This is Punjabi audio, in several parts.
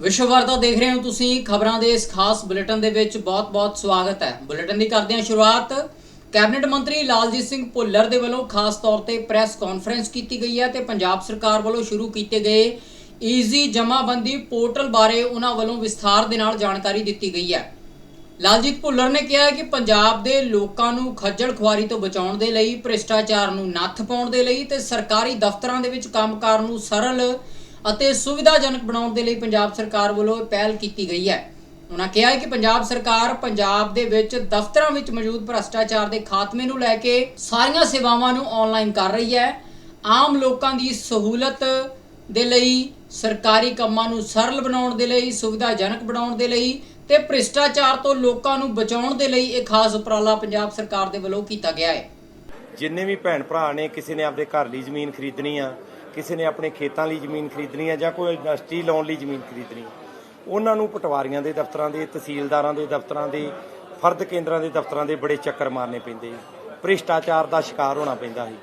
ਵਿਸ਼ਵ ਵਾਰਤਾ ਦੇਖ ਰਹੇ ਹੋ ਤੁਸੀਂ ਖਬਰਾਂ ਦੇ ਇਸ ਖਾਸ ਬੁਲੇਟਿਨ ਦੇ ਵਿੱਚ ਬਹੁਤ-ਬਹੁਤ ਸਵਾਗਤ ਹੈ। ਬੁਲੇਟਿਨ ਦੀ ਕਰਦੇ ਹਾਂ ਸ਼ੁਰੂਆਤ। ਕੈਬਨਿਟ ਮੰਤਰੀ ਲਾਲਜੀਤ ਸਿੰਘ ਭੁੱਲਰ ਦੇ ਵੱਲੋਂ ਖਾਸ ਤੌਰ ਤੇ ਪ੍ਰੈਸ ਕਾਨਫਰੰਸ ਕੀਤੀ ਗਈ ਹੈ ਤੇ ਪੰਜਾਬ ਸਰਕਾਰ ਵੱਲੋਂ ਸ਼ੁਰੂ ਕੀਤੇ ਗਏ ਈਜ਼ੀ ਜਮਾਬੰਦੀ ਪੋਰਟਲ ਬਾਰੇ ਉਹਨਾਂ ਵੱਲੋਂ ਵਿਸਥਾਰ ਦੇ ਨਾਲ ਜਾਣਕਾਰੀ ਦਿੱਤੀ ਗਈ ਹੈ। ਲਾਲਜੀਤ ਭੁੱਲਰ ਨੇ ਕਿਹਾ ਹੈ ਕਿ ਪੰਜਾਬ ਦੇ ਲੋਕਾਂ ਨੂੰ ਖੱਜਲ ਖੁਆਰੀ ਤੋਂ ਬਚਾਉਣ ਦੇ ਲਈ, ਭ੍ਰਿਸ਼ਟਾਚਾਰ ਨੂੰ ਨੱਥ ਪਾਉਣ ਦੇ ਲਈ ਤੇ ਸਰਕਾਰੀ ਦਫ਼ਤਰਾਂ ਦੇ ਵਿੱਚ ਕੰਮਕਾਰ ਨੂੰ ਸਰਲ ਅਤੇ ਸੁਵਿਧਾਜਨਕ ਬਣਾਉਣ ਦੇ ਲਈ ਪੰਜਾਬ ਸਰਕਾਰ ਵੱਲੋਂ ਪਹਿਲ ਕੀਤੀ ਗਈ ਹੈ। ਉਹਨਾਂ ਕਿਹਾ ਹੈ ਕਿ ਪੰਜਾਬ ਸਰਕਾਰ ਪੰਜਾਬ ਦੇ ਵਿੱਚ ਦਫ਼ਤਰਾਂ ਵਿੱਚ ਮੌਜੂਦ ਭ੍ਰਿਸ਼ਟਾਚਾਰ ਦੇ ਖਾਤਮੇ ਨੂੰ ਲੈ ਕੇ ਸਾਰੀਆਂ ਸੇਵਾਵਾਂ ਨੂੰ ਆਨਲਾਈਨ ਕਰ ਰਹੀ ਹੈ। ਆਮ ਲੋਕਾਂ ਦੀ ਸਹੂਲਤ ਦੇ ਲਈ, ਸਰਕਾਰੀ ਕੰਮਾਂ ਨੂੰ ਸਰਲ ਬਣਾਉਣ ਦੇ ਲਈ, ਸੁਵਿਧਾਜਨਕ ਬਣਾਉਣ ਦੇ ਲਈ ਤੇ ਭ੍ਰਿਸ਼ਟਾਚਾਰ ਤੋਂ ਲੋਕਾਂ ਨੂੰ ਬਚਾਉਣ ਦੇ ਲਈ ਇਹ ਖਾਸ ਉਪਰਾਲਾ ਪੰਜਾਬ ਸਰਕਾਰ ਦੇ ਵੱਲੋਂ ਕੀਤਾ ਗਿਆ ਹੈ। ਜਿੰਨੇ ਵੀ ਭੈਣ ਭਰਾ ਨੇ, ਕਿਸੇ ਨੇ ਆਪਣੇ ਘਰ ਲਈ ਜ਼ਮੀਨ ਖਰੀਦਣੀ ਆ ਕਿਸੇ ਨੇ ਆਪਣੇ ਖੇਤਾਂ ਲਈ ਜ਼ਮੀਨ ਖਰੀਦਣੀ ਹੈ ਜਾਂ ਕੋਈ ਇੰਡਸਟਰੀ ਲਾਉਣ ਲਈ ਜ਼ਮੀਨ ਖਰੀਦਣੀ ਉਹਨਾਂ ਨੂੰ ਪਟਵਾਰੀਆਂ ਦੇ ਦਫ਼ਤਰਾਂ ਦੇ, ਤਹਿਸੀਲਦਾਰਾਂ ਦੇ ਦਫ਼ਤਰਾਂ ਦੇ, ਫਰਦ ਕੇਂਦਰਾਂ ਦੇ ਦਫ਼ਤਰਾਂ ਦੇ ਬੜੇ ਚੱਕਰ ਮਾਰਨੇ ਪੈਂਦੇ ਭ੍ਰਿਸ਼ਟਾਚਾਰ ਦਾ ਸ਼ਿਕਾਰ ਹੋਣਾ ਪੈਂਦਾ ਸੀ।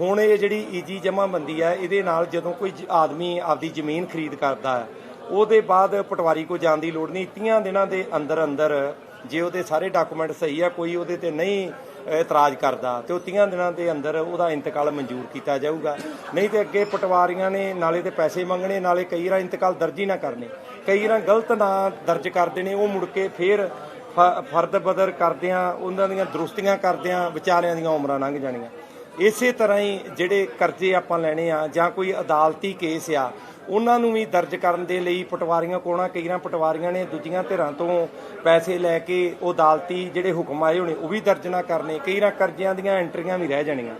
ਹੁਣ ਇਹ ਜਿਹੜੀ ਈਜੀ ਜਮ੍ਹਾਂਬੰਦੀ ਹੈ ਇਹਦੇ ਨਾਲ ਜਦੋਂ ਕੋਈ ਆਦਮੀ ਆਪਦੀ ਜ਼ਮੀਨ ਖਰੀਦ ਕਰਦਾ ਹੈ ਉਹਦੇ ਬਾਅਦ ਪਟਵਾਰੀ ਕੋ ਜਾਣ ਦੀ ਲੋੜ ਨਹੀਂ। 30 ਦਿਨਾਂ ਦੇ ਅੰਦਰ ਅੰਦਰ ਜੇ ਉਹਦੇ ਸਾਰੇ ਡਾਕੂਮੈਂਟ ਸਹੀ ਆ, ਕੋਈ ਉਹਦੇ ਤੇ ਨਹੀਂ ਇਤਰਾਜ਼ ਕਰਦਾ। ਤੇ ਉਹ 30 ਦਿਨਾਂ ਦੇ ਅੰਦਰ ਉਹਦਾ ਇੰਤਕਾਲ ਮਨਜ਼ੂਰ ਕੀਤਾ ਜਾਊਗਾ। ਨਹੀਂ ਤੇ ਅੱਗੇ ਪਟਵਾਰੀਆਂ ਨੇ ਨਾਲੇ ਤੇ ਪੈਸੇ ਮੰਗਣੇ, ਨਾਲੇ ਕਈ ਵਾਰ ਇੰਤਕਾਲ ਦਰਜ ਹੀ ਨਾ ਕਰਨੇ। ਕਈ ਵਾਰ ਗਲਤ ਨਾਂ ਦਰਜ ਕਰਦੇ ਨੇ ਉਹ ਮੁੜ ਕੇ ਫੇਰ ਫ- ਫਰਦ ਬਦਰ ਕਰਦਿਆਂ, ਉਹਨਾਂ ਦੀਆਂ ਦਰੁਸਤੀਆਂ ਕਰਦਿਆਂ ਵਿਚਾਰਿਆਂ ਦੀਆਂ ਉਮਰਾਂ ਲੰਘ ਜਾਣੀਆਂ। ਇਸੇ ਤਰ੍ਹਾਂ ਹੀ ਜਿਹੜੇ ਕਰਜ਼ੇ ਆਪਾਂ ਲੈਣੇ ਆ ਜਾਂ ਕੋਈ ਅਦਾਲਤੀ ਕੇਸ ਆ, ਉਹਨਾਂ ਨੂੰ ਵੀ ਦਰਜ ਕਰਨ ਦੇ ਲਈ ਪਟਵਾਰੀਆਂ ਕੋਣਾ ਕਈਆਂ ਪਟਵਾਰੀਆਂ ਨੇ ਦੂਜੀਆਂ ਧਿਰਾਂ ਤੋਂ ਪੈਸੇ ਲੈ ਕੇ ਉਹ ਅਦਾਲਤੀ ਜਿਹੜੇ ਹੁਕਮ ਆਏ ਹੋਣੇ, ਉਹ ਵੀ ਦਰਜ ਨਾ ਕਰਨੇ, ਕਈਆਂ ਕਰਜ਼ਿਆਂ ਦੀਆਂ ਐਂਟਰੀਆਂ ਵੀ ਰਹਿ ਜਾਣੀਆਂ।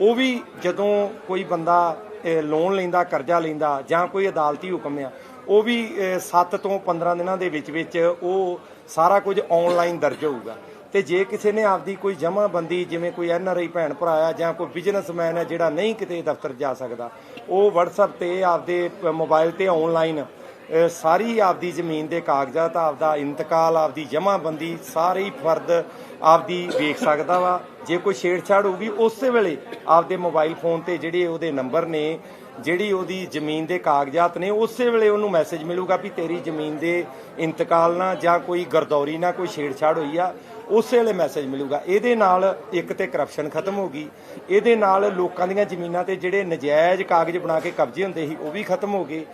ਉਹ ਵੀ ਜਦੋਂ ਕੋਈ ਬੰਦਾ ਲੋਨ ਲੈਂਦਾ, ਕਰਜ਼ਾ ਲੈਂਦਾ ਜਾਂ ਕੋਈ ਅਦਾਲਤੀ ਹੁਕਮ ਆ, ਉਹ ਵੀ 7 ਤੋਂ 15 ਦਿਨਾਂ ਦੇ ਵਿੱਚ ਵਿੱਚ ਉਹ ਸਾਰਾ ਕੁਝ ਆਨਲਾਈਨ ਦਰਜ ਹੋਊਗਾ। ਤੇ ਜੇ ਕਿਸੇ ਨੇ ਆਪਦੀ ਕੋਈ ਜਮ੍ਹਾਂਬੰਦੀ ਜਿਵੇਂ ਕੋਈ ਐਨ ਆਰ ਆਈ ਭੈਣ ਭਰਾ ਆ ਜਾਂ ਕੋਈ ਬਿਜ਼ਨਸਮੈਨ ਹੈ ਜਿਹੜਾ ਨਹੀਂ ਕਿਤੇ ਦਫ਼ਤਰ ਜਾ ਸਕਦਾ, ਉਹ WhatsApp ਤੇ ਆਪਦੇ ਪ- ਮੋਬਾਈਲ ਤੇ ਆਨਲਾਈਨ ਸਾਰੀ ਆਪਦੀ ਜ਼ਮੀਨ ਦੇ ਕਾਗਜ਼ਾਤ, ਆਪਦਾ ਇੰਤਕਾਲ, ਆਪਦੀ ਜਮ੍ਹਾਂਬੰਦੀ ਸਾਰੇ ਫਰਦ ਆਪਦੀ ਵੇਖ ਸਕਦਾ ਵਾ। ਜੇ ਕੋਈ ਛੇੜਛਾੜ ਹੋਊਗੀ, ਉਸੇ ਵੇਲੇ ਆਪਦੇ ਮੋਬਾਈਲ ਫੋਨ ਤੇ ਜਿਹੜੇ ਉਹਦੇ ਨੰਬਰ ਨੇ, ਜਿਹੜੀ ਉਹਦੀ ਜ਼ਮੀਨ ਦੇ ਕਾਗਜ਼ਾਤ ਨੇ, ਉਸੇ ਵੇਲੇ ਉਹਨੂੰ ਮੈਸੇਜ ਮਿਲੂਗਾ ਵੀ ਤੇਰੀ ਜ਼ਮੀਨ ਦੇ ਇੰਤਕਾਲ ਨਾਲ ਜਾਂ ਕੋਈ ਗਰਦੌਰੀ ਨਾਲ ਕੋਈ ਛੇੜਛਾੜ ਹੋਈ ਆ। ਉਸੇ ਵੇਲੇ ਮੈਸੇਜ ਮਿਲੂਗਾ। ਇਹਦੇ ਨਾਲ ਇੱਕ ਤੇ ਕਰਪਸ਼ਨ ਖਤਮ ਹੋ ਗਈ। ਇਹਦੇ ਨਾਲ ਲੋਕਾਂ ਦੀਆਂ ਜ਼ਮੀਨਾਂ ਤੇ ਜਿਹੜੇ ਨਜਾਇਜ਼ ਕਾਗਜ਼ ਬਣਾ ਕੇ ਕਬਜ਼ੇ ਹੁੰਦੇ ਸੀ, ਉਹ ਵੀ ਖਤਮ ਹੋ ਗਏ।